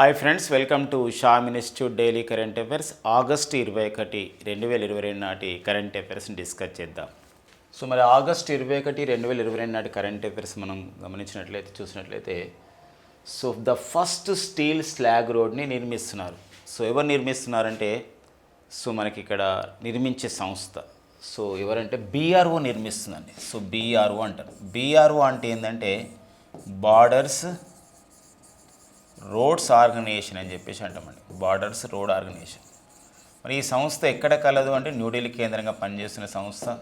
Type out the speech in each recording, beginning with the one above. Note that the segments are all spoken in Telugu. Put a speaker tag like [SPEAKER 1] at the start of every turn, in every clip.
[SPEAKER 1] Hi friends welcome to Shah institute daily current affairs. August ఇరవై ఒకటి రెండు వేల ఇరవై రెండు నాటి కరెంట్ అఫైర్స్ని డిస్కస్ చేద్దాం. సో మరి ఆగస్టు ఇరవై ఒకటి రెండు వేల ఇరవై రెండు నాటి కరెంట్ అఫైర్స్ మనం గమనించినట్లయితే చూసినట్లయితే so the first steel slag రోడ్ని నిర్మిస్తున్నారు. సో ఎవరు నిర్మిస్తున్నారంటే సో మనకి ఇక్కడ నిర్మించే సంస్థ. సో ఎవరంటే బీఆర్ఓ నిర్మిస్తుందండి. సో బీఆర్ఓ అంటారు. బీఆర్ఓ అంటే ఏంటంటే బార్డర్స్ రోడ్స్ ఆర్గనైజేషన్ అని చెప్పేసి అంటామండి. Borders road organisation. మరి ఈ సంస్థ ఎక్కడ కలదు అంటే న్యూఢిల్లీ కేంద్రంగా పనిచేస్తున్న సంస్థ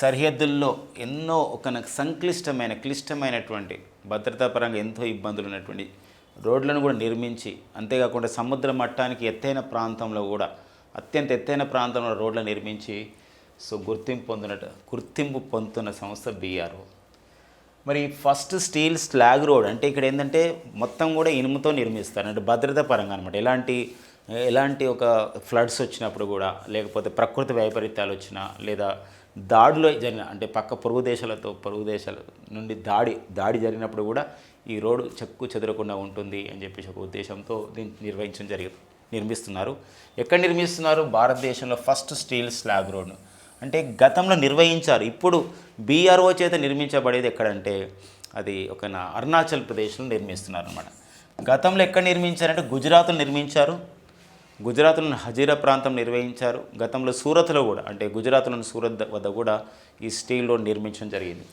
[SPEAKER 1] సరిహద్దుల్లో ఎన్నో ఒక సంక్లిష్టమైన క్లిష్టమైనటువంటి భద్రతా పరంగా ఎంతో ఇబ్బందులు ఉన్నటువంటి రోడ్లను కూడా నిర్మించి అంతేకాకుండా సముద్ర మట్టానికి ఎత్తైన ప్రాంతంలో కూడా అత్యంత ఎత్తైన ప్రాంతంలో రోడ్లను నిర్మించి సో గుర్తింపు పొందినట్టు గుర్తింపు పొందుతున్న సంస్థ బీఆర్ఓ. మరి ఫస్ట్ స్టీల్ స్లాగ్ రోడ్ అంటే ఇక్కడ ఏంటంటే మొత్తం కూడా ఇనుముతో నిర్మిస్తారు. అంటే భద్రత పరంగా అనమాట ఎలాంటి ఎలాంటి ఒక ఫ్లడ్స్ వచ్చినప్పుడు కూడా లేకపోతే ప్రకృతి వైపరీత్యాలు వచ్చినా లేదా దాడిలో జరిగిన అంటే పక్క పొరుగు దేశాలతో పొరుగు దేశాల నుండి దాడి దాడి జరిగినప్పుడు కూడా ఈ రోడ్డు చెక్కు చెదరకుండా ఉంటుంది అని చెప్పేసి ఒక ఉద్దేశంతో దీన్ని నిర్వహించడం జరిగింది నిర్మిస్తున్నారు. ఎక్కడ నిర్మిస్తున్నారు? భారతదేశంలో ఫస్ట్ స్టీల్ స్లాగ్ రోడ్ను అంటే గతంలో నిర్వహించారు. ఇప్పుడు బీఆర్ఓ చేత నిర్మించబడేది ఎక్కడంటే అది ఒక అరుణాచల్ ప్రదేశ్లో నిర్మిస్తున్నారు అనమాట గతంలో ఎక్కడ నిర్మించారంటే గుజరాత్లో నిర్మించారు. గుజరాత్లోని హజీరా ప్రాంతం నిర్వహించారు. గతంలో సూరత్లో కూడా అంటే గుజరాత్లోని సూరత్ వద్ద కూడా ఈ స్టీల్ రోడ్ నిర్మించడం జరిగింది.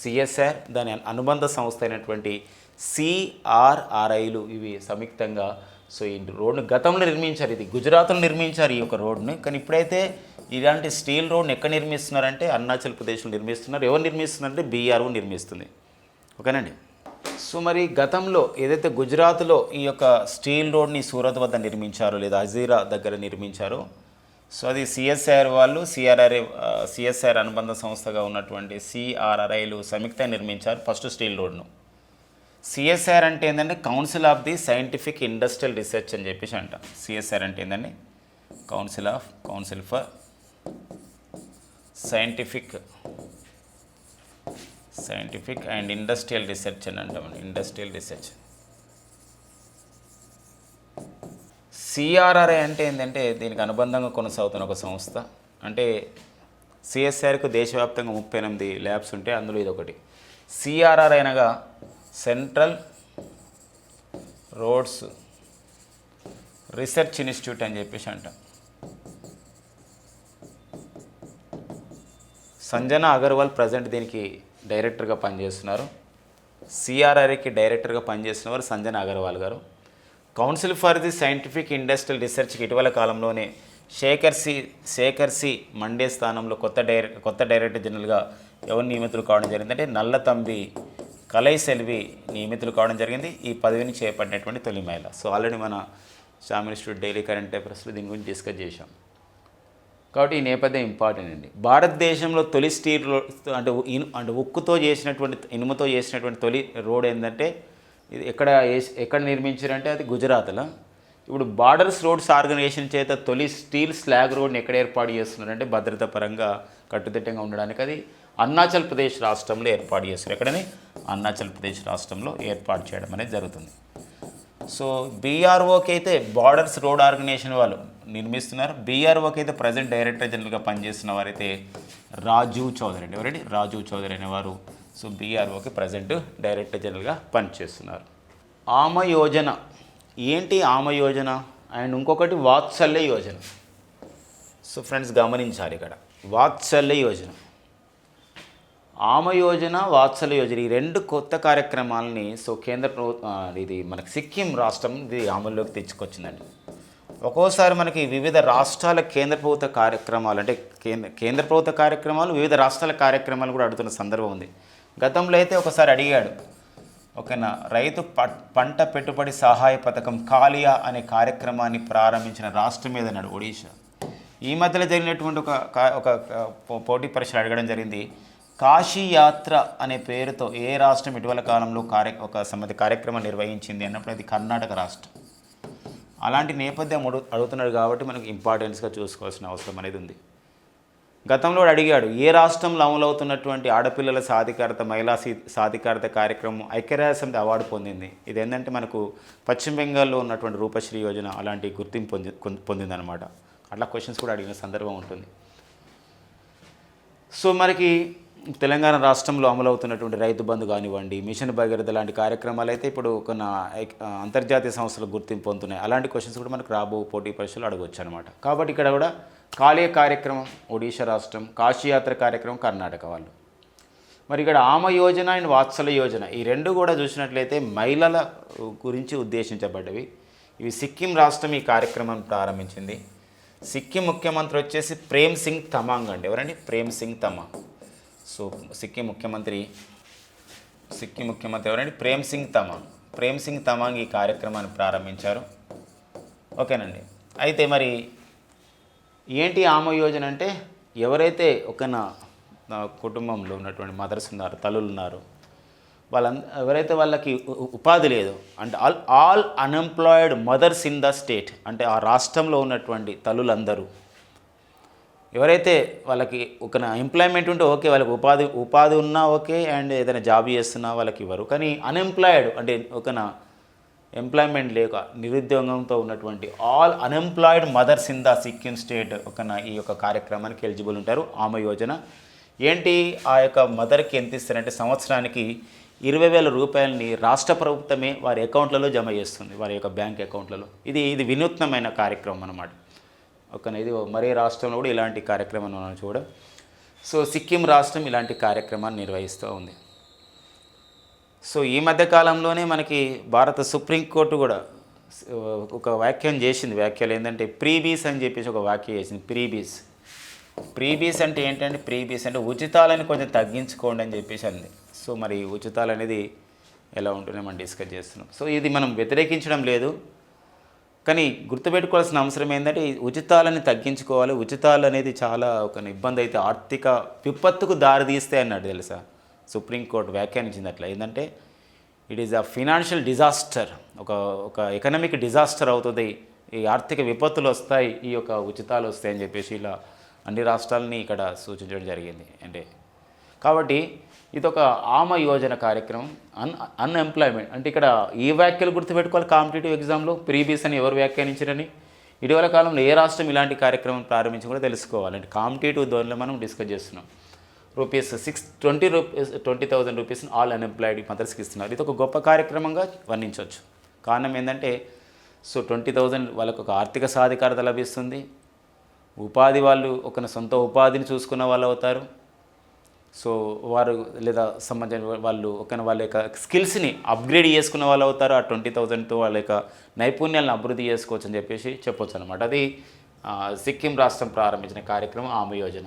[SPEAKER 1] సిఎస్ఆర్ దాని అనుబంధ సంస్థ అయినటువంటి సిఆర్ఆర్ఐలు ఇవి సంయుక్తంగా సో ఈ రోడ్ను గతంలో నిర్మించారు. ఇది గుజరాత్లో నిర్మించారు ఈ యొక్క రోడ్ని కానీ ఇప్పుడైతే ఇలాంటి స్టీల్ రోడ్ని ఎక్కడ నిర్మిస్తున్నారంటే అరుణాచల్ ప్రదేశ్లో నిర్మిస్తున్నారు. ఎవరు నిర్మిస్తున్నారంటే బీఆర్ఓ నిర్మిస్తుంది. ఓకేనండి? సో మరి గతంలో ఏదైతే గుజరాత్లో ఈ యొక్క స్టీల్ రోడ్ని సూరత్ వద్ద నిర్మించారో లేదా హజీరా దగ్గర నిర్మించారో సో అది సిఎస్ఐఆర్ వాళ్ళు సిఆర్ఆర్ఐ సిఎస్ఐఆర్ అనుబంధ సంస్థగా ఉన్నటువంటి సిఆర్ఆర్ఐలు సంయుక్త నిర్మించారు ఫస్ట్ స్టీల్ రోడ్ను. సిఎస్ఆర్ అంటే ఏంటంటే council of the scientific industrial research అని చెప్పేసి అంట. సిఎస్ఆర్ అంటే ఏంటండి council of council for scientific scientific and industrial research అని అంటామండి ఇండస్ట్రియల్ రీసెర్చ్ సిఆర్ఆర్ఐ అంటే ఏంటంటే దీనికి అనుబంధంగా కొనసాగుతున్న ఒక సంస్థ. అంటే సిఎస్ఆర్కు దేశవ్యాప్తంగా ముప్పై ఎనిమిది ల్యాబ్స్ ఉంటే అందులో ఇది ఒకటి. సిఆర్ఆర్ అనగా సెంట్రల్ రోడ్స్ రీసెర్చ్ ఇన్స్టిట్యూట్ అని చెప్పేసి అంటాం. సంజన అగర్వాల్ ప్రజెంట్ దీనికి డైరెక్టర్గా పనిచేస్తున్నారు. సిఆర్ఆర్ఏకి డైరెక్టర్గా పనిచేస్తున్నవారు సంజన అగర్వాల్ గారు. Council for the scientific industrial రీసెర్చ్కి ఇటీవల కాలంలోనే శేఖర్ సి శేఖర్ సి మండే స్థానంలో కొత్త డైరె కొత్త డైరెక్టర్ జనరల్గా ఎవరు నియమితులు కావడం జరిగింది అంటే నల్లతంబి కలై సెల్వి నియమితులు కావడం జరిగింది. ఈ పదవిని చేపట్టినటువంటి తొలి మహిళ. సో ఆల్రెడీ మన స్వామి ఇన్స్టిట్యూట్ డైలీ కరెంట్ అఫైర్స్లో దీని గురించి డిస్కస్ చేశాం. కాబట్టి ఈ నేపథ్యం ఇంపార్టెంట్ అండి. భారతదేశంలో తొలి స్టీల్ రోడ్ అంటే ఇను అంటే ఉక్కుతో చేసినటువంటి ఇనుముతో చేసినటువంటి తొలి రోడ్ ఏంటంటే ఇది ఎక్కడ ఎక్కడ నిర్మించారంటే అది గుజరాత్లో. ఇప్పుడు బార్డర్స్ రోడ్స్ ఆర్గనైజేషన్ చేత తొలి స్టీల్ స్లాగ్ రోడ్ని ఎక్కడ ఏర్పాటు చేస్తున్నారంటే భద్రత పరంగా కట్టుదిట్టంగా ఉండడానికి అది అరుణాచల్ ప్రదేశ్ రాష్ట్రంలో ఏర్పాటు చేస్తారు ఎక్కడని? అరుణాచల్ ప్రదేశ్ రాష్ట్రంలో ఏర్పాటు చేయడం అనేది జరుగుతుంది. సో బీఆర్ఓకి అయితే బార్డర్స్ రోడ్ ఆర్గనైజేషన్ వాళ్ళు నిర్మిస్తున్నారు. బీఆర్ఓకి అయితే ప్రజెంట్ డైరెక్టర్ జనరల్గా పనిచేస్తున్న వారైతే రాజీవ్ చౌదరి అండి. ఎవరండి? రాజీవ్ చౌదరి అనేవారు. సో బీఆర్ఓకి ప్రజెంట్ డైరెక్టర్ జనరల్గా పనిచేస్తున్నారు. ఆమ యోజన. ఏంటి ఆమ యోజన? అండ్ ఇంకొకటి వాత్సల్య యోజన. సో ఫ్రెండ్స్ గమనించాలి ఇక్కడ. వాత్సల్య యోజన. ఆమ యోజన వాత్సల్య యోజన ఈ రెండు కొత్త కార్యక్రమాలని సో కేంద్ర ప్రభుత్వం ఇది మనకి సిక్కిం రాష్ట్రం ఇది అమల్లోకి తెచ్చుకొచ్చిందండి. ఒక్కోసారి మనకి వివిధ రాష్ట్రాల కేంద్ర ప్రభుత్వ కార్యక్రమాలు అంటే కేంద్ర కేంద్ర ప్రభుత్వ కార్యక్రమాలు వివిధ రాష్ట్రాల కార్యక్రమాలు కూడా అడుగుతున్న సందర్భం ఉంది. గతంలో అయితే ఒకసారి అడిగాడు ఓకేనా రైతు ప- పంట పెట్టుబడి సహాయ పథకం కాలియా అనే కార్యక్రమాన్ని ప్రారంభించిన రాష్ట్రం ఏదన్నాడు ఒడిషా. ఈ మధ్యలో జరిగినటువంటి ఒక ఒక పోటీ పరీక్షలు అడగడం జరిగింది. కాశీ యాత్ర అనే పేరుతో ఏ రాష్ట్రం ఇటీవల కాలంలో కార్య ఒక సమ్మతి కార్యక్రమం నిర్వహించింది అన్నప్పుడు అది కర్ణాటక రాష్ట్రం. అలాంటి నేపథ్యం అడుగు అడుగుతున్నాడు కాబట్టి మనకు ఇంపార్టెన్స్గా చూసుకోవాల్సిన అవసరం అనేది ఉంది. గతంలో అడిగాడు ఏ రాష్ట్రంలో అమలవుతున్నటువంటి ఆడపిల్లల సాధికారత మహిళా సాధికారత కార్యక్రమం ఐక్యరాజ్య సమితి అవార్డు పొందింది. ఇది ఏంటంటే మనకు పశ్చిమ బెంగాల్లో ఉన్నటువంటి రూపశ్రీ యోజన అలాంటి గుర్తింపు పొంది పొందిందనమాట అట్లా క్వశ్చన్స్ కూడా అడిగిన సందర్భం ఉంటుంది. సో మనకి తెలంగాణ రాష్ట్రంలో అమలవుతున్నటువంటి రైతు బంధు కానివ్వండి మిషన్ భగీరథ లాంటి కార్యక్రమాలు అయితే ఇప్పుడు కొన్ని అంతర్జాతీయ సంస్థలు గుర్తింపు పొందుతున్నాయి. అలాంటి క్వశ్చన్స్ కూడా మనకు రాబో పోటీ పరీక్షలు అడగవచ్చు అనమాట కాబట్టి ఇక్కడ కూడా కాళీయ కార్యక్రమం ఒడిషా రాష్ట్రం కాశీయాత్ర కార్యక్రమం కర్ణాటక వాళ్ళు. మరి ఇక్కడ ఆమ యోజన అండ్ వాత్సల యోజన ఈ రెండు కూడా చూసినట్లయితే మహిళల గురించి ఉద్దేశించబడ్డవి. ఇవి సిక్కిం రాష్ట్రం ఈ కార్యక్రమం ప్రారంభించింది. సిక్కిం ముఖ్యమంత్రి వచ్చేసి ప్రేమ్ సింగ్ తమాంగ్ అండి. ఎవరండి? ప్రేమ్ సింగ్ తమాంగ్. సో సిక్కిం ముఖ్యమంత్రి సిక్కిం ముఖ్యమంత్రి ఎవరండి? ప్రేమ్ సింగ్ తమాంగ్. ప్రేమ్ సింగ్ తమాంగ్ ఈ కార్యక్రమాన్ని ప్రారంభించారు. ఓకేనండి. అయితే మరి ఏంటి ఆమె యోజన అంటే ఎవరైతే ఒక నా కుటుంబంలో ఉన్నటువంటి మదర్స్ ఉన్నారు తల్లులు ఉన్నారు వాళ్ళంద ఎవరైతే వాళ్ళకి ఉపాధి లేదు అంటే all all unemployed mothers in the state అంటే ఆ రాష్ట్రంలో ఉన్నటువంటి తల్లులందరూ ఎవరైతే వాళ్ళకి ఒక ఎంప్లాయ్మెంట్ ఉంటే ఓకే వాళ్ళకి ఉపాధి ఉపాధి ఉన్నా ఓకే అండ్ ఏదైనా జాబ్ చేస్తున్నా వాళ్ళకి ఇవ్వరు. కానీ అన్ఎంప్లాయిడ్ అంటే ఒక ఎంప్లాయ్మెంట్ లేక నిరుద్యోగంతో ఉన్నటువంటి all unemployed mothers in the Sikkim state ఒక ఈ యొక్క కార్యక్రమానికి ఎలిజిబుల్ ఉంటారు. ఆమె యోజన ఏంటి? ఆ యొక్క మదర్కి ఎంత ఇస్తారంటే సంవత్సరానికి ఇరవై వేల రూపాయలని రాష్ట్ర ప్రభుత్వమే వారి అకౌంట్లలో జమ చేస్తుంది వారి యొక్క బ్యాంక్ అకౌంట్లలో ఇది ఇది వినూత్నమైన కార్యక్రమం అన్నమాట. ఇది మరే రాష్ట్రంలో కూడా ఇలాంటి కార్యక్రమాన్ని మనం చూడ సో సిక్కిం రాష్ట్రం ఇలాంటి కార్యక్రమాన్ని నిర్వహిస్తూ ఉంది. సో ఈ మధ్య కాలంలోనే మనకి భారత సుప్రీంకోర్టు కూడా ఒక వ్యాఖ్యం చేసింది. వ్యాఖ్యలు ఏంటంటే ప్రీబీస్ అని చెప్పేసి ఒక వ్యాఖ్య చేసింది. ప్రీబీస్. ప్రీబీస్ అంటే ఏంటంటే ప్రీబీస్ అంటే ఉచితాలని కొంచెం తగ్గించుకోండి అని చెప్పేసి అంది. సో మరి ఉచితాలు అనేది ఎలా ఉంటుందో మనం డిస్కస్ చేస్తున్నాం. సో ఇది మనం వ్యతిరేకించడం లేదు. కానీ గుర్తుపెట్టుకోవాల్సిన అవసరం ఏంటంటే ఉచితాలని తగ్గించుకోవాలి. ఉచితాలు అనేది చాలా ఒక ఇబ్బంది అయితే ఆర్థిక విపత్తుకు దారితీస్తే అన్నాడు తెలుసా? సుప్రీంకోర్టు వ్యాఖ్యానించింది అట్లా ఏంటంటే it is a financial disaster ఒక ఒక ఎకనామిక్ డిజాస్టర్ అవుతుంది. ఈ ఆర్థిక విపత్తులు వస్తాయి. ఈ యొక్క ఉచితాలు వస్తాయని చెప్పేసి ఇలా అన్ని రాష్ట్రాలని ఇక్కడ సూచించడం జరిగింది. అంటే కాబట్టి ఇదొక ఆమ యోజన కార్యక్రమం అన్ అన్ఎంప్లాయ్మెంట్ అంటే ఇక్కడ ఈ వ్యాఖ్యలు గుర్తుపెట్టుకోవాలి కాంపిటేటివ్ ఎగ్జామ్లో? ప్రీబీస్ అని ఎవరు వ్యాఖ్యానించారని? ఇటీవల కాలంలో ఏ రాష్ట్రం ఇలాంటి కార్యక్రమం ప్రారంభించి కూడా తెలుసుకోవాలి. అంటే కాంపిటేటివ్ ధోరణిలో మనం డిస్కస్ చేస్తున్నాం. Rupees six twenty rupees twenty thousand rupees all unemployed మదర్స్కి ఇస్తున్నారు ఇది ఒక గొప్ప కార్యక్రమంగా వర్ణించవచ్చు. కారణం ఏంటంటే సో ట్వంటీ థౌజండ్ వాళ్ళకు ఒక ఆర్థిక సాధికారత లభిస్తుంది. ఉపాధి వాళ్ళు ఒక సొంత ఉపాధిని చూసుకున్న వాళ్ళు అవుతారు. సో వారు లేదా సంబంధించిన వాళ్ళు ఒక వాళ్ళ యొక్క స్కిల్స్ని అప్గ్రేడ్ చేసుకున్న వాళ్ళు అవుతారు. ఆ ట్వంటీ థౌజండ్తో వాళ్ళ యొక్క నైపుణ్యాలను అభివృద్ధి చేసుకోవచ్చు అని చెప్పేసి చెప్పొచ్చు అనమాట అది సిక్కిం రాష్ట్రం ప్రారంభించిన కార్యక్రమం ఆమె యోజన.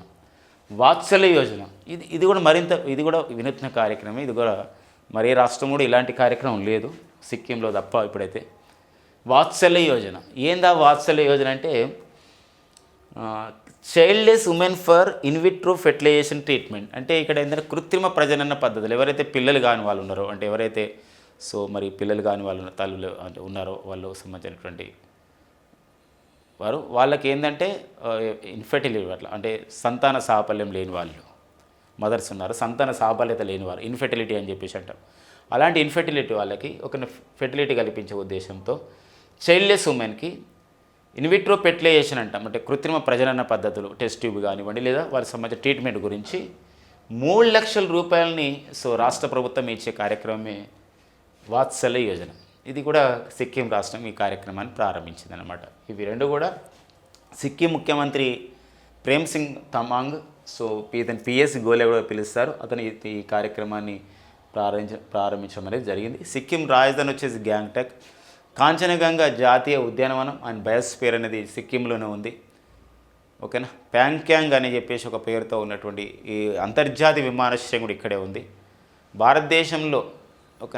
[SPEAKER 1] వాత్సల్య యోజన. ఇది ఇది కూడా మరింత ఇది కూడా వినూత్న కార్యక్రమం. ఇది కూడా మరే రాష్ట్రం కూడా ఇలాంటి కార్యక్రమం లేదు. సిక్కింలో తప్ప ఇప్పుడైతే. వాత్సల్య యోజన. ఏందా వాత్సల్య యోజన అంటే childless women for in vitro fertilisation treatment అంటే ఇక్కడ ఏంటంటే కృత్రిమ ప్రజనన పద్ధతులు. ఎవరైతే పిల్లలు కాని వాళ్ళు ఉన్నారో అంటే ఎవరైతే సో మరి పిల్లలు కాని వాళ్ళు తల్లులు అంటే ఉన్నారో వాళ్ళు సంబంధించినటువంటి వారు వాళ్ళకి ఏంటంటే ఇన్ఫెర్టిలిటీ అట్లా అంటే సంతాన సాఫల్యం లేని వాళ్ళు. మదర్స్ ఉన్నారు సంతాన సాఫల్యత లేని వారు ఇన్ఫెర్టిలిటీ అని చెప్పేసి అంటారు. అలాంటి ఇన్ఫెర్టిలిటీ వాళ్ళకి ఒక ఫెర్టిలిటీ కల్పించే ఉద్దేశంతో చైల్డ్లెస్ ఉమెన్కి ఇన్విట్రో పెట్లేషన్ అంటాం. అంటే కృత్రిమ ప్రజనన పద్ధతులు టెస్ట్ ట్యూబ్ కానివ్వండి లేదా వారికి సంబంధించిన ట్రీట్మెంట్ గురించి మూడు లక్షల రూపాయలని సో రాష్ట్ర ప్రభుత్వం ఇచ్చే కార్యక్రమమే వాత్సల్య యోజన. ఇది కూడా సిక్కిం రాష్ట్రం ఈ కార్యక్రమాన్ని ప్రారంభించింది అనమాట ఇవి రెండు కూడా సిక్కిం ముఖ్యమంత్రి ప్రేమ్ సింగ్ తమాంగ్ సో ఇతను పిఎస్ గోలే కూడా పిలుస్తారు. అతను ఈ- ఈ కార్యక్రమాన్ని ప్రారంభించ ప్రారంభించడం అనేది జరిగింది. సిక్కిం రాజధాని వచ్చేసి గ్యాంగ్టక్. కాంచనగంగా జాతీయ ఉద్యానవనం అండ్ బయోస్ఫియర్ అనేది సిక్కింలోనే ఉంది. ఓకేనా? ప్యాంక్యాంగ్ అని చెప్పేసి ఒక పేరుతో ఉన్నటువంటి ఈ అంతర్జాతీయ విమానాశ్రయం కూడా ఇక్కడే ఉంది. భారతదేశంలో ఒక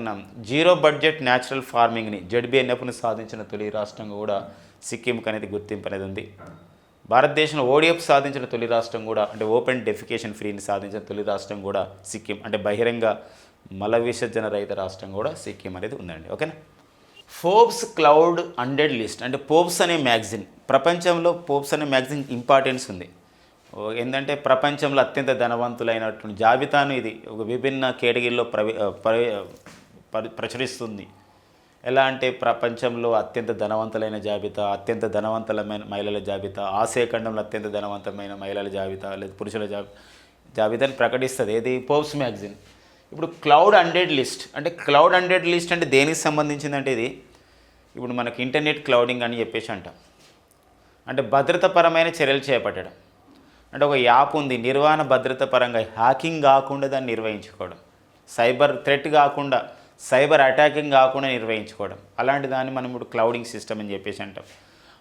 [SPEAKER 1] జీరో బడ్జెట్ న్యాచురల్ ఫార్మింగ్ని జడ్బిఎన్ఎఫ్ను సాధించిన తొలి రాష్ట్రంగా కూడా సిక్కింకి అనేది గుర్తింపు అనేది ఉంది. భారతదేశంలో ఓడిఎఫ్ సాధించిన తొలి రాష్ట్రం కూడా అంటే ఓపెన్ డెఫికేషన్ ఫ్రీని సాధించిన తొలి రాష్ట్రం కూడా సిక్కిం అంటే బహిరంగ మల విసర్జన రహిత రాష్ట్రం కూడా సిక్కిం అనేది ఉందండి. ఓకేనా? ఫోర్బ్స్ క్లౌడ్ హండ్రెడ్ లిస్ట్ అంటే పోప్స్ అనే మ్యాగజిన్. ప్రపంచంలో పోప్స్ అనే మ్యాగజిన్ ఇంపార్టెన్స్ ఉంది. ఏంటంటే ప్రపంచంలో అత్యంత ధనవంతులైనటువంటి జాబితాను ఇది ఒక విభిన్న కేటగిరీలో ప్రవి ప్రచురిస్తుంది. ఎలా అంటే ప్రపంచంలో అత్యంత ధనవంతులైన జాబితా అత్యంత ధనవంతులమైన మహిళల జాబితా ఆసియా ఖండంలో అత్యంత ధనవంతమైన మహిళల జాబితా లేదా పురుషుల జాబి జాబితాని ప్రకటిస్తుంది. ఏది? Forbes magazine. ఇప్పుడు క్లౌడ్ హండ్రెడ్ లిస్ట్ అంటే క్లౌడ్ హండ్రెడ్ లిస్ట్ అంటే దేనికి సంబంధించిందంటే ఇది? ఇప్పుడు మనకి ఇంటర్నెట్ క్లౌడింగ్ అని చెప్పేసి అంటాం. అంటే భద్రతాపరమైన చర్యలు చేపట్టడం. అంటే ఒక యాప్ ఉంది నిర్వహణ భద్రత పరంగా హ్యాకింగ్ కాకుండా దాన్ని నిర్వహించుకోవడం. సైబర్ థ్రెట్ కాకుండా సైబర్ అటాకింగ్ కాకుండా నిర్వహించుకోవడం. అలాంటి దాన్ని మనం ఇప్పుడు క్లౌడింగ్ సిస్టమ్ అని చెప్పేసి అంటాం.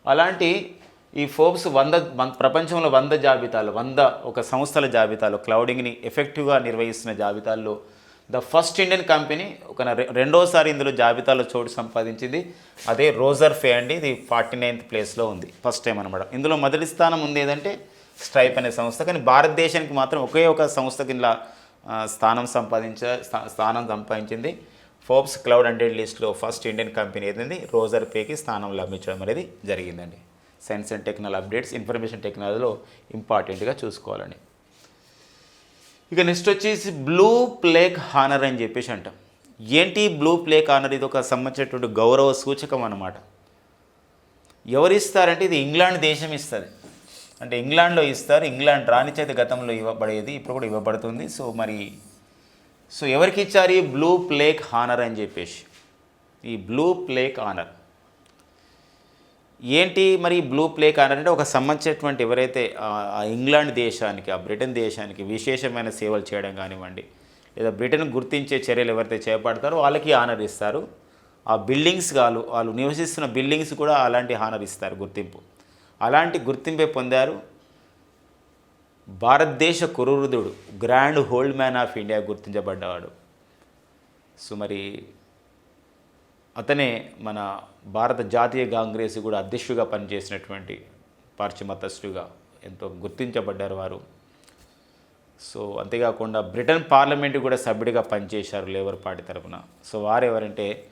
[SPEAKER 1] అలాంటి ఈ ఫోర్బ్స్ వంద ప్రపంచంలో వంద జాబితాలు వంద ఒక సంస్థల జాబితాలో క్లౌడింగ్ని ఎఫెక్టివ్గా నిర్వహిస్తున్న జాబితాల్లో ద ఫస్ట్ ఇండియన్ కంపెనీ ఒక రె- రెండోసారి ఇందులో జాబితాలో చోటు సంపాదించింది. అదే రోజర్ ఫే అండి ఇది ఫార్టీ నైన్త్ ప్లేస్లో ఉంది ఫస్ట్ టైం అనమాట. ఇందులో మొదటి స్థానం ఉంది ఏదంటే స్ట్రైప్ అనే సంస్థ. కానీ భారతదేశానికి మాత్రం ఒకే ఒక సంస్థ కింద స్థానం సంపాదించ స్థా- స్థానం సంపాదించింది. ఫోర్బ్స్ క్లౌడ్ హండ్రెడ్ లిస్ట్లో ఫస్ట్ ఇండియన్ కంపెనీ ఏదండి రోజర్ పేకి స్థానం లభించడం అనేది జరిగిందండి. Science and technology updates information టెక్నాలజీలో ఇంపార్టెంట్గా చూసుకోవాలండి. ఇక నెక్స్ట్ వచ్చేసి బ్లూ ప్లేక్ హానర్ అని చెప్పేసి అంటాం. ఏంటి బ్లూ ప్లేక్ హానర్ ఇది ఒక సంబంధించినటువంటి గౌరవ సూచకం అన్నమాట. ఎవరు ఇస్తారంటే ఇది ఇంగ్లాండ్ దేశం ఇస్తుంది. అంటే ఇంగ్లాండ్లో ఇస్తారు ఇంగ్లాండ్ రాణిచేత గతంలో ఇవ్వబడేది ఇప్పుడు కూడా ఇవ్వబడుతుంది. సో మరి సో ఎవరికి ఇచ్చారు ఈ బ్లూ ప్లేక్ హానర్ అని చెప్పేసి? ఈ బ్లూ ప్లేక్ హానర్ ఏంటి మరి బ్లూ ప్లేక్ అనంటే అంటే ఒక సంబంధించినటువంటి ఎవరైతే ఆ ఇంగ్లాండ్ దేశానికి ఆ బ్రిటన్ దేశానికి విశేషమైన సేవలు చేయడం కానివ్వండి లేదా బ్రిటన్ గుర్తించే చర్యలు ఎవరైతే చేపడతారో వాళ్ళకి ఆనర్ ఇస్తారు. ఆ బిల్డింగ్స్ వాళ్ళు వాళ్ళు నివసిస్తున్న బిల్డింగ్స్ కూడా అలాంటి హానర్ ఇస్తారు గుర్తింపు. అలాంటి గుర్తింపే పొందారు భారతదేశ కురువృధుడు grand old man of India గుర్తించబడ్డవాడు. So మరి అతనే మన భారత జాతీయ కాంగ్రెస్ కూడా అధ్యక్షుడిగా పనిచేసినటువంటి పార్శ్వమతస్థుడిగా ఎంతో గుర్తించబడ్డారు వారు. సో అంతేకాకుండా బ్రిటన్ పార్లమెంట్ కూడా సభ్యుడిగా పనిచేశారు లేబర్ పార్టీ తరఫున సో వారు ఎవరంటే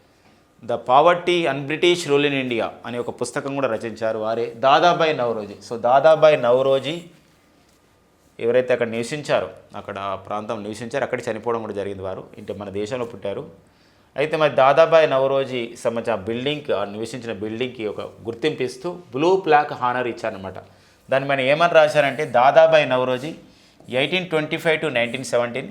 [SPEAKER 1] the poverty un British rule in India అనే ఒక పుస్తకం కూడా రచించారు వారే దాదాబాయి నవరోజీ. సో దాదాబాయి నవరోజీ ఎవరైతే అక్కడ నివసించారో అక్కడ ఆ ప్రాంతం నివసించారో అక్కడ చనిపోవడం కూడా జరిగింది వారు. ఇంటి మన దేశంలో పుట్టారు. అయితే మరి దాదాబాయి నవరోజీ సంబంధించిన ఆ బిల్డింగ్కి ఆ నివసించిన బిల్డింగ్కి ఒక గుర్తింపు ఇస్తూ బ్లూ ప్లాక్ హానర్ ఇచ్చారనమాట దాని మీద ఏమని రాశారంటే Dadabhai Naoroji eighteen twenty five to nineteen seventeen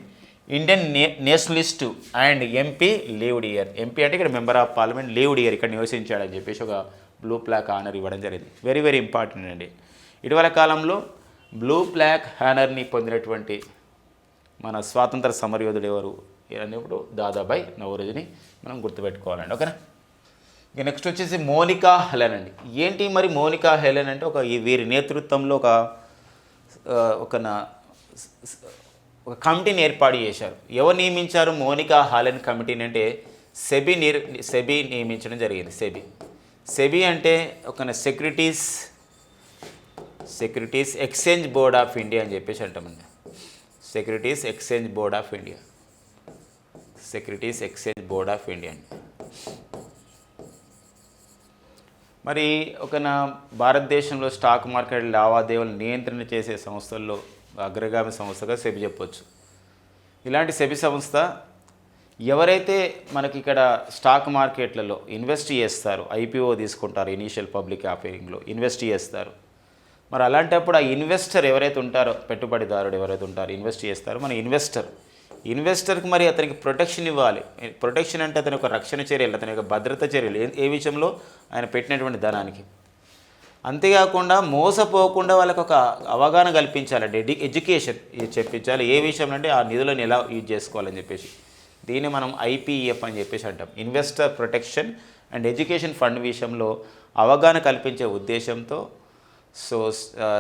[SPEAKER 1] Indian నే nationalist and MP lived year. MP అంటే ఇక్కడ member of parliament lived year ఇక్కడ నివసించాడని చెప్పేసి ఒక బ్లూ ప్లాక్ హానర్ ఇవ్వడం జరిగింది. వెరీ వెరీ ఇంపార్టెంట్ అండి. ఇటీవల కాలంలో బ్లూ ప్లాక్ హ్యానర్ని పొందినటువంటి మన స్వాతంత్ర సమరయోధుడు ఎవరు? అనేప్పుడు దాదాబాయ్ నవరోజుని మనం గుర్తుపెట్టుకోవాలండి ఓకేనా? ఇక నెక్స్ట్ వచ్చేసి మోనికా హెలెన్ అండి. ఏంటి మరి మోనికా హెలెన్ అంటే ఒక ఈ వీరి నేతృత్వంలో ఒక ఒక నా ఒక కమిటీని ఏర్పాటు చేశారు. ఎవరు నియమించారు మోనికా హాలెన్ కమిటీని అంటే సెబీ నిర్ సెబీ నియమించడం జరిగింది సెబీ. సెబీ అంటే ఒక securities securities exchange board of India అని చెప్పేసి అంటామండి. Securities exchange board of India. Securities exchange board of India మరి ఒక నా భారతదేశంలో స్టాక్ మార్కెట్ లావాదేవీలు నియంత్రణ చేసే సంస్థల్లో అగ్రగామి సంస్థగా సెబి చెప్పొచ్చు. ఇలాంటి సెబి సంస్థ ఎవరైతే మనకి ఇక్కడ స్టాక్ మార్కెట్లలో ఇన్వెస్ట్ చేస్తారో ఐపీఓ తీసుకుంటారు ఇనీషియల్ పబ్లిక్ ఆఫరింగ్లో ఇన్వెస్ట్ చేస్తారు. మరి అలాంటప్పుడు ఆ ఇన్వెస్టర్ ఎవరైతే ఉంటారో పెట్టుబడిదారుడు ఎవరైతే ఉంటారో ఇన్వెస్ట్ చేస్తారో. మన ఇన్వెస్టర్ ఇన్వెస్టర్కి మరి అతనికి ప్రొటెక్షన్ ఇవ్వాలి. ప్రొటెక్షన్ అంటే అతని యొక్క రక్షణ చర్యలు అతని యొక్క భద్రత చర్యలు. ఏ- ఏ విషయంలో ఆయన పెట్టినటువంటి ధనానికి. అంతేకాకుండా మోసపోకుండా వాళ్ళకి ఒక అవగాహన కల్పించాలండి ఎడ్యు ఎడ్యుకేషన్ ఇది చెప్పించాలి. ఏ విషయంలో అంటే ఆ నిధులను ఎలా యూజ్ చేసుకోవాలని చెప్పేసి. దీన్ని మనం ఐపీఎఫ్ అని చెప్పేసి అంటాం. Investor protection and education fund విషయంలో అవగాహన కల్పించే ఉద్దేశంతో సో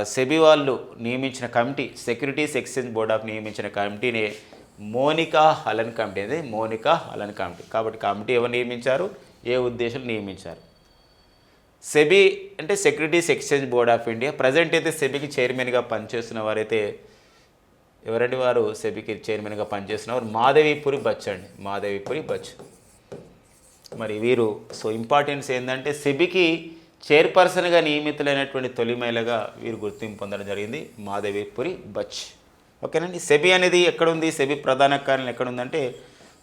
[SPEAKER 1] సెబీ వాళ్ళు నియమించిన committee securities exchange board of నియమించిన కమిటీని మోనికా హలన్ కమిటీ. అనేది మోనికా హలన్ కమిటీ. కాబట్టి కమిటీ ఎవరు నియమించారు? ఏ ఉద్దేశం నియమించారు? సెబీ అంటే securities exchange board of India. Present అయితే సెబీకి చైర్మన్గా పనిచేస్తున్న వారైతే ఎవరండి వారు? సెబీకి చైర్మన్గా పనిచేస్తున్న వారు మాధవీపురి బచ్ అండి మాధవీపురి బచ్ మరి వీరు సో ఇంపార్టెన్స్ ఏంటంటే సెబీకి చైర్పర్సన్గా నియమితులైనటువంటి తొలి మహిళగా వీరు గుర్తింపు పొందడం జరిగింది మాధవీపురి బచ్ ఓకేనండి. సెబీ అనేది ఎక్కడుంది? సెబీ ప్రధాన కార్యాలయం ఎక్కడుందంటే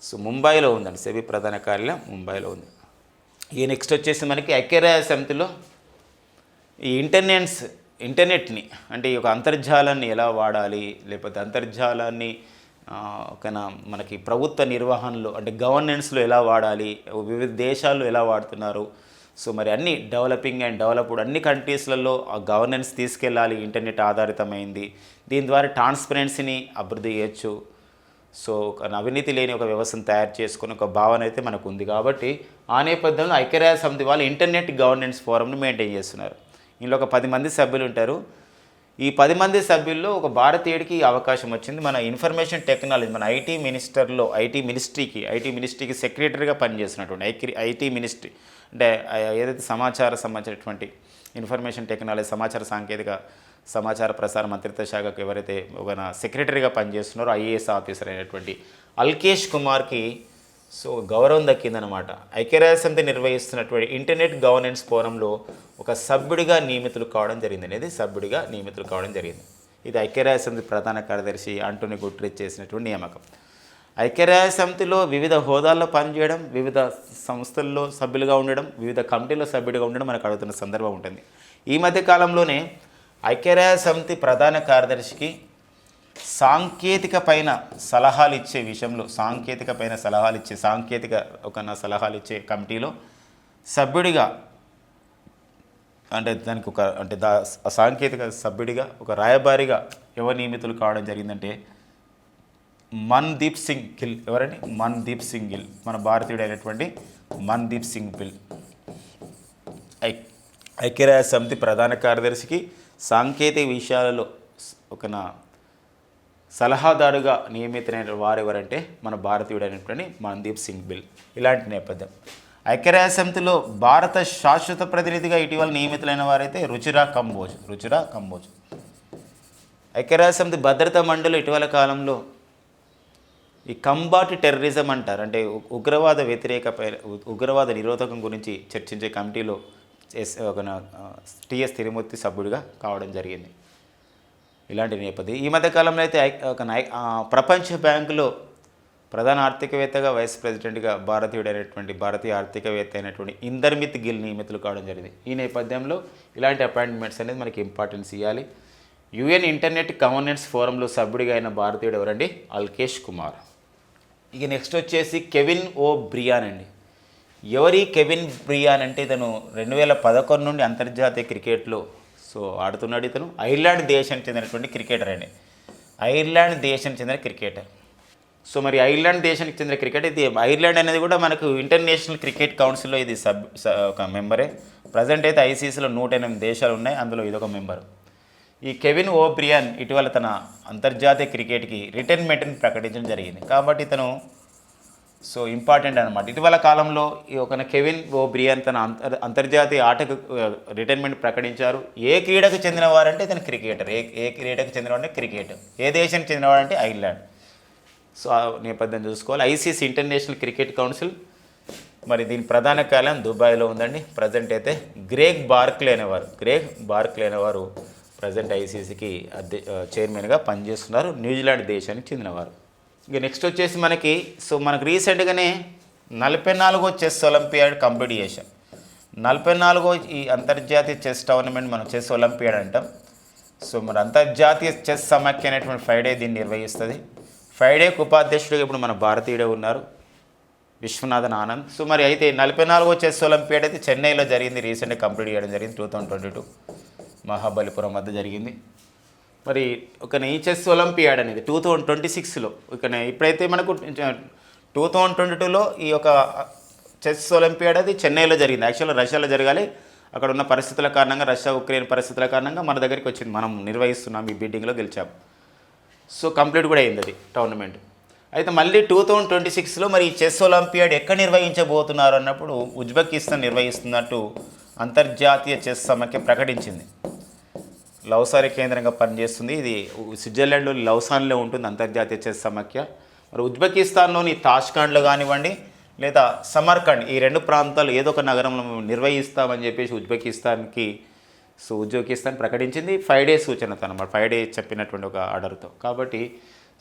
[SPEAKER 1] సో ముంబైలో ఉందండి. సెబీ ప్రధాన కార్యాలయం ముంబైలో ఉంది. ఈ నెక్స్ట్ వచ్చేసి మనకి ఐక్యరాజ్య సమితిలో ఈ ఇంటర్నెట్స్ ఇంటర్నెట్ని అంటే ఈ యొక్క అంతర్జాలాన్ని ఎలా వాడాలి? లేకపోతే అంతర్జాలాన్ని ఆ, ఒకన మనకి ప్రభుత్వ నిర్వహణలో అంటే గవర్నెన్స్లో ఎలా వాడాలి? వివిధ దేశాల్లో ఎలా వాడుతున్నారు? సో మరి అన్ని డెవలపింగ్ అండ్ డెవలప్డ్ అన్ని కంట్రీస్లలో ఆ గవర్నెన్స్ తీసుకెళ్ళాలి ఇంటర్నెట్ ఆధారితమైంది. దీని ద్వారా ట్రాన్స్పరెన్సీని అభివృద్ధి చేయొచ్చు. సో ఒక అవినీతి లేని ఒక వ్యవస్థను తయారు చేసుకుని ఒక భావన అయితే మనకు ఉంది కాబట్టి ఆ నేపథ్యంలో ఐక్యరాజ్య సమితి వాళ్ళు ఇంటర్నెట్ గవర్నెన్స్ ఫోరంను మెయింటైన్ చేస్తున్నారు. ఇందులో ఒక పది మంది సభ్యులు ఉంటారు. ఈ పది మంది సభ్యుల్లో ఒక భారతీయుడికి అవకాశం వచ్చింది. మన ఇన్ఫర్మేషన్ టెక్నాలజీ మన ఐటీ మినిస్టర్లో ఐటీ మినిస్ట్రీకి ఐటీ మినిస్ట్రీకి సెక్రటరీగా పనిచేస్తున్నటువంటి ఐకి ఐటీ మినిస్ట్రీ అంటే ఏదైతే సమాచార సంబంధించినటువంటి ఇన్ఫర్మేషన్ టెక్నాలజీ సమాచార సాంకేతిక సమాచార ప్రసార మంత్రిత్వ శాఖకు ఎవరైతే ఒక సెక్రటరీగా పనిచేస్తున్నారో ఐఏఎస్ ఆఫీసర్ అయినటువంటి అల్కేష్ కుమార్కి సో గౌరవం దక్కిందనమాట ఐక్యరాజ్య సమితి నిర్వహిస్తున్నటువంటి ఇంటర్నెట్ గవర్నెన్స్ ఫోరంలో ఒక సభ్యుడిగా నియమితులు కావడం జరిగింది అనేది సభ్యుడిగా నియమితులు కావడం జరిగింది. ఇది ఐక్యరాజ్య సమితి ప్రధాన కార్యదర్శి ఆంటోని గుట్రిచ్ చేసినటువంటి నియామకం. ఐక్యరాజ్య సమితిలో వివిధ హోదాల్లో పనిచేయడం వివిధ సంస్థల్లో సభ్యులుగా ఉండడం వివిధ కమిటీల్లో సభ్యుడిగా ఉండడం మనకు అడుగుతున్న సందర్భం ఉంటుంది. ఈ మధ్య కాలంలోనే ఐక్యరాజ్య సమితి ప్రధాన కార్యదర్శికి సాంకేతిక పైన సలహాలు ఇచ్చే విషయంలో సాంకేతిక పైన సలహాలు ఇచ్చే సాంకేతిక ఒక నా సలహాలు ఇచ్చే కమిటీలో సభ్యుడిగా అంటే దానికి ఒక అంటే దా సాంకేతిక సభ్యుడిగా ఒక రాయబారిగా ఎవరు నియమితులు కావడం జరిగిందంటే మన్దీప్ సింగ్ గిల్. ఎవరండి? మన్దీప్ సింగ్ గిల్. మన భారతీయుడు అయినటువంటి మన్దీప్ సింగ్ గిల్. ఐ ఐక్యరాజ్య సమితి ప్రధాన కార్యదర్శికి సాంకేతిక విషయాలలో ఒక నా సలహాదారుగా నియమితమైన వారు ఎవరంటే మన భారతీయుడు అయినటువంటి మన్దీప్ సింగ్ బిల్ ఇలాంటి నేపథ్యం. ఐక్యరాజ్య సమితిలో భారత శాశ్వత ప్రతినిధిగా ఇటీవల నియమితులైన వారైతే రుచిరా కంబోజ్ రుచిరా కంబోజ్. ఐక్యరాజ్య సమితి భద్రతా మండలి ఇటీవల కాలంలో ఈ కంబాట్ టెర్రరిజం అంటారు. అంటే ఉగ్రవాద వ్యతిరేక ఉగ్రవాద నిరోధకం గురించి చర్చించే కమిటీలో ఎస్ ఒక టిఎస్ తిరుమూర్తి సభ్యుడిగా కావడం జరిగింది. ఇలాంటి నేపథ్యం. ఈ మధ్యకాలంలో అయితే ఐ- ఒక నై ప్రపంచ బ్యాంకులో ప్రధాన ఆర్థికవేత్తగా వైస్ ప్రెసిడెంట్గా భారతీయుడైనటువంటి భారతీయ ఆర్థికవేత్త అయినటువంటి ఇందర్మిత్ గిల్ నియమితులు కావడం జరిగింది. ఈ నేపథ్యంలో ఇలాంటి అపాయింట్మెంట్స్ అనేది మనకి ఇంపార్టెన్స్ ఇవ్వాలి యుఎన్ ఇంటర్నెట్ గవర్నెన్స్ ఫోరంలో సభ్యుడిగా అయిన భారతీయుడు ఎవరండి? అల్కేష్ కుమార్. ఇక నెక్స్ట్ వచ్చేసి కెవిన్ ఓ బ్రియాన్ అండి. ఎవరి కెవిన్ బ్రియాన్ అంటే ఇతను రెండు వేల పదకొండు నుండి అంతర్జాతీయ క్రికెట్లో సో ఆడుతున్నాడు ఇతను. ఐర్లాండ్ దేశానికి చెందినటువంటి క్రికెటర్ అండి. ఐర్లాండ్ దేశానికి చెందిన క్రికెటర్. సో మరి ఐర్లాండ్ దేశానికి చెందిన క్రికెట్ ఇది. ఐర్లాండ్ అనేది కూడా మనకు ఇంటర్నేషనల్ క్రికెట్ కౌన్సిల్లో ఇది సబ్ ఒక మెంబరే. ప్రజెంట్ అయితే ఐసీసీలో నూట ఎనిమిది దేశాలు ఉన్నాయి. అందులో ఇదొక మెంబర్. ఈ కెవిన్ ఓబ్రియన్ ఇటీవల తన అంతర్జాతీయ క్రికెట్కి రిటైర్మెంట్ని ప్రకటించడం జరిగింది. కాబట్టి ఇతను సో ఇంపార్టెంట్ అనమాట ఇటీవల కాలంలో ఈ ఒక కెవిన్ ఓబ్రియన్ తన అంతర్ అంతర్జాతీయ ఆటకు రిటైర్మెంట్ ప్రకటించారు. ఏ క్రీడకు చెందినవారంటే ఇతను క్రికెటర్. ఏ ఏ క్రీడకు చెందినవాడంటే క్రికెట్. ఏ దేశానికి చెందినవారంటే ఐర్లాండ్. సో ఆ నేపథ్యం చూసుకోవాలి. ICC international cricket council. మరి దీని ప్రధాన కార్యాలయం దుబాయ్లో ఉందండి. ప్రజెంట్ అయితే గ్రేగ్ బార్క్లే అనేవారు. గ్రేగ్ బార్క్లే అనేవారు ప్రజెంట్ ఐసీసీకి అధ్య చైర్మన్గా పనిచేస్తున్నారు న్యూజిలాండ్ దేశానికి చెందినవారు. ఇక నెక్స్ట్ వచ్చేసి మనకి సో మనకు రీసెంట్గానే నలభై నాలుగో చెస్ ఒలింపియాడ్ కంప్లీట్ చేశాం నలభై నాలుగో ఈ అంతర్జాతీయ చెస్ టోర్నమెంట్ మనం చెస్ ఒలింపియాడ్ అంటాం. సో మరి అంతర్జాతీయ చెస్ సమాఖ్య అనేటువంటి ఫ్రైడే దీన్ని నిర్వహిస్తుంది. ఫ్రైడేకి ఉపాధ్యక్షుడిగా ఇప్పుడు మన భారతీయుడే ఉన్నారు విశ్వనాథన్ ఆనంద్. సో మరి అయితే నలభై నాలుగో చెస్ ఒలింపియాడ్ అయితే చెన్నైలో జరిగింది రీసెంట్గా కంప్లీట్ చేయడం జరిగింది two thousand twenty two. Mahabalipuram వద్ద జరిగింది. మరి ఒక ఈ చెస్ ఒలింపియాడ్ అనేది టూ థౌజండ్ ట్వంటీ సిక్స్లో ఇక ఇప్పుడైతే మనకు టూ థౌజండ్ ట్వంటీ టూలో ఈ యొక్క చెస్ ఒలింపియాడ్ అది చెన్నైలో జరిగింది. యాక్చువల్గా రష్యాలో జరగాలి. అక్కడ ఉన్న పరిస్థితుల కారణంగా రష్యా ఉక్రెయిన్ పరిస్థితుల కారణంగా మన దగ్గరికి వచ్చింది. మనం నిర్వహిస్తున్నాం ఈ బిడ్డింగ్లో గెలిచాం. సో కంప్లీట్ కూడా అయింది అది టోర్నమెంట్. అయితే మళ్ళీ టూ థౌజండ్ ట్వంటీ సిక్స్లో మరి ఈ చెస్ ఒలింపియాడ్ ఎక్కడ నిర్వహించబోతున్నారు అన్నప్పుడు ఉజ్బెకిస్తాన్ నిర్వహిస్తున్నట్టు అంతర్జాతీయ చెస్ సమాఖ్య ప్రకటించింది. లవసారి కేంద్రంగా పనిచేస్తుంది. ఇది స్విట్జర్లాండ్లోని లవసాన్లో ఉంటుంది అంతర్జాతీయ చెస్ సమాఖ్య. మరి ఉజ్బెకిస్తాన్లోని తాష్కాండ్లో కానివ్వండి లేదా సమర్కండ్ ఈ రెండు ప్రాంతాలు ఏదో ఒక నగరంలో మేము నిర్వహిస్తామని చెప్పేసి ఉజ్బెకిస్తాన్కి సో ఉజ్బెకిస్తాన్ ప్రకటించింది. ఫైవ్ డేస్ సూచనతో అనమాట ఫైవ్ డేస్ చెప్పినటువంటి ఒక ఆర్డర్తో. కాబట్టి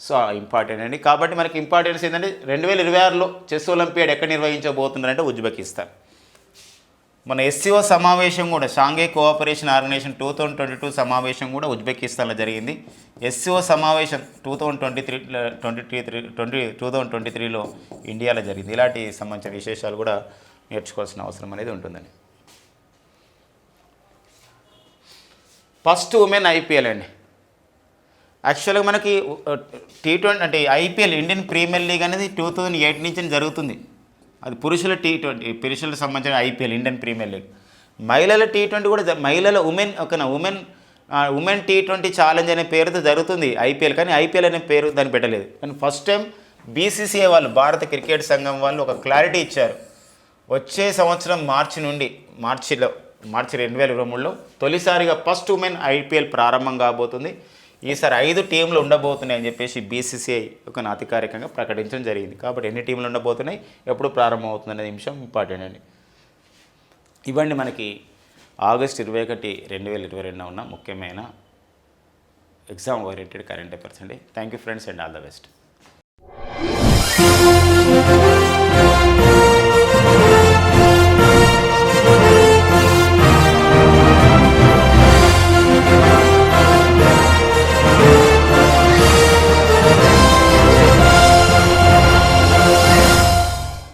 [SPEAKER 1] సో ఇంపార్టెంట్ అండి. కాబట్టి మనకి ఇంపార్టెన్స్ ఏంటంటే రెండు వేల ఇరవై ఆరులో చెస్ ఒలింపియాడ్ ఎక్కడ నిర్వహించబోతున్నారంటే ఉజ్బెకిస్తాన్. మన ఎస్సీఓ సమావేశం కూడా Shanghai cooperation organisation two thousand twenty two సమావేశం కూడా ఉజ్బెకిస్తాన్లో జరిగింది. ఎస్సీఓ సమావేశం two thousand twenty three twenty three three twenty two thousand twenty త్రీలో ఇండియాలో జరిగింది. ఇలాంటి సంబంధించిన విశేషాలు కూడా నేర్చుకోవాల్సిన అవసరం అనేది ఉంటుందండి. ఫస్ట్ ఉమెన్ ఐపీఎల్ అండి. యాక్చువల్గా మనకి uh, టీ ట్వంటీ అంటే ఐపీఎల్ ఇండియన్ ప్రీమియర్ లీగ్ అనేది టూ థౌజండ్ ఎయిట్ నుంచి జరుగుతుంది. అది పురుషుల టీ ట్వంటీ పురుషులకు సంబంధించిన ఐపీఎల్ ఇండియన్ ప్రీమియర్ లీగ్. మహిళల టీ ట్వంటీ కూడా మహిళల ఉమెన్ ఒక women women T twenty challenge అనే పేరుతో జరుగుతుంది ఐపీఎల్ కానీ ఐపీఎల్ అనే పేరు దాన్ని పెట్టలేదు. కానీ ఫస్ట్ టైం బీసీసీఐ వాళ్ళు భారత క్రికెట్ సంఘం వాళ్ళు ఒక క్లారిటీ ఇచ్చారు. వచ్చే సంవత్సరం మార్చి నుండి మార్చిలో మార్చి రెండు వేల ఇరవై మూడులో తొలిసారిగా ఫస్ట్ ఉమెన్ ఐపీఎల్ ప్రారంభం కాబోతుంది. ఈసారి ఐదు టీంలు ఉండబోతున్నాయి అని చెప్పేసి బీసీసీఐ ఒక అధికారికంగా ప్రకటించడం జరిగింది. కాబట్టి ఎన్ని టీంలు ఉండబోతున్నాయి? ఎప్పుడు ప్రారంభమవుతుంది అనే నిమిషం ఇంపార్టెంట్ అండి. ఇవ్వండి మనకి ఆగస్ట్ ఇరవై ఒకటి రెండు వేల ఇరవై రెండున ఉన్న ముఖ్యమైన ఎగ్జామ్ ఓరియంటెడ్ కరెంట్ అఫైర్స్ అండి. Thank you friends and all the best